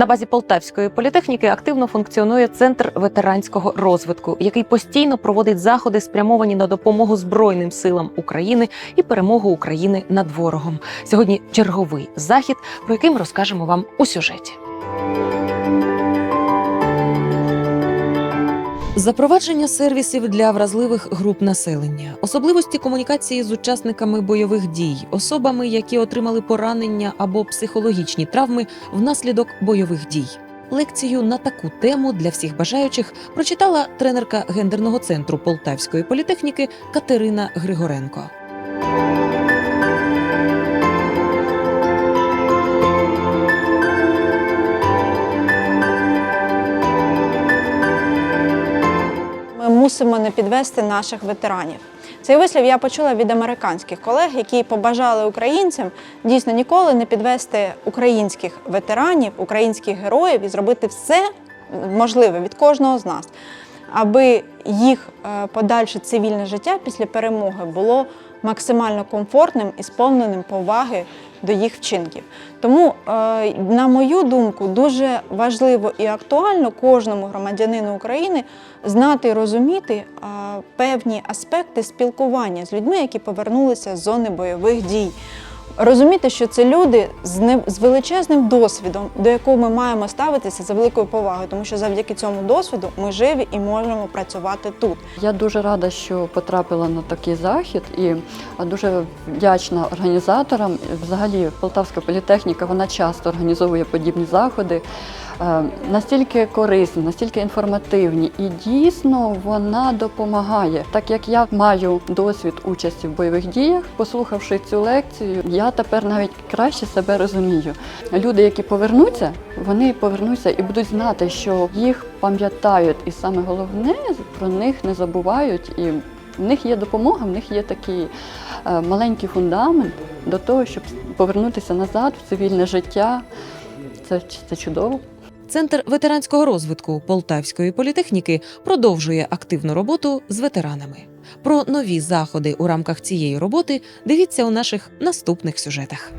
На базі Полтавської політехніки активно функціонує центр ветеранського розвитку, який постійно проводить заходи, спрямовані на допомогу Збройним силам України і перемогу України над ворогом. Сьогодні черговий захід, про який ми розкажемо вам у сюжеті. Запровадження сервісів для вразливих груп населення, особливості комунікації з учасниками бойових дій, особами, які отримали поранення або психологічні травми внаслідок бойових дій. Лекцію на таку тему для всіх бажаючих прочитала тренерка гендерного центру Полтавської політехніки Катерина Григоренко. Мусимо не підвести наших ветеранів. Цей вислів я почула від американських колег, які побажали українцям дійсно ніколи не підвести українських ветеранів, українських героїв і зробити все можливе від кожного з нас, аби їх е, подальше цивільне життя після перемоги було максимально комфортним і сповненим поваги до їх вчинків. Тому, е, на мою думку, дуже важливо і актуально кожному громадянину України знати і розуміти е, певні аспекти спілкування з людьми, які повернулися з зони бойових дій. Розуміти, що це люди з, величезним досвідом, до якого ми маємо ставитися за великою повагою, тому що завдяки цьому досвіду ми живі і можемо працювати тут. Я дуже рада, що потрапила на такий захід і дуже вдячна організаторам. Взагалі, Полтавська політехніка вона часто організовує подібні заходи. Е, Настільки корисні, настільки інформативні, і дійсно вона допомагає. Так як я маю досвід участі в бойових діях, послухавши цю лекцію, я тепер навіть краще себе розумію. Люди, які повернуться, вони повернуться і будуть знати, що їх пам'ятають, і саме головне про них не забувають. І в них є допомога, в них є такий е, маленький фундамент до того, щоб повернутися назад в цивільне життя. Це, це чудово. Центр ветеранського розвитку Полтавської політехніки продовжує активну роботу з ветеранами. Про нові заходи у рамках цієї роботи дивіться у наших наступних сюжетах.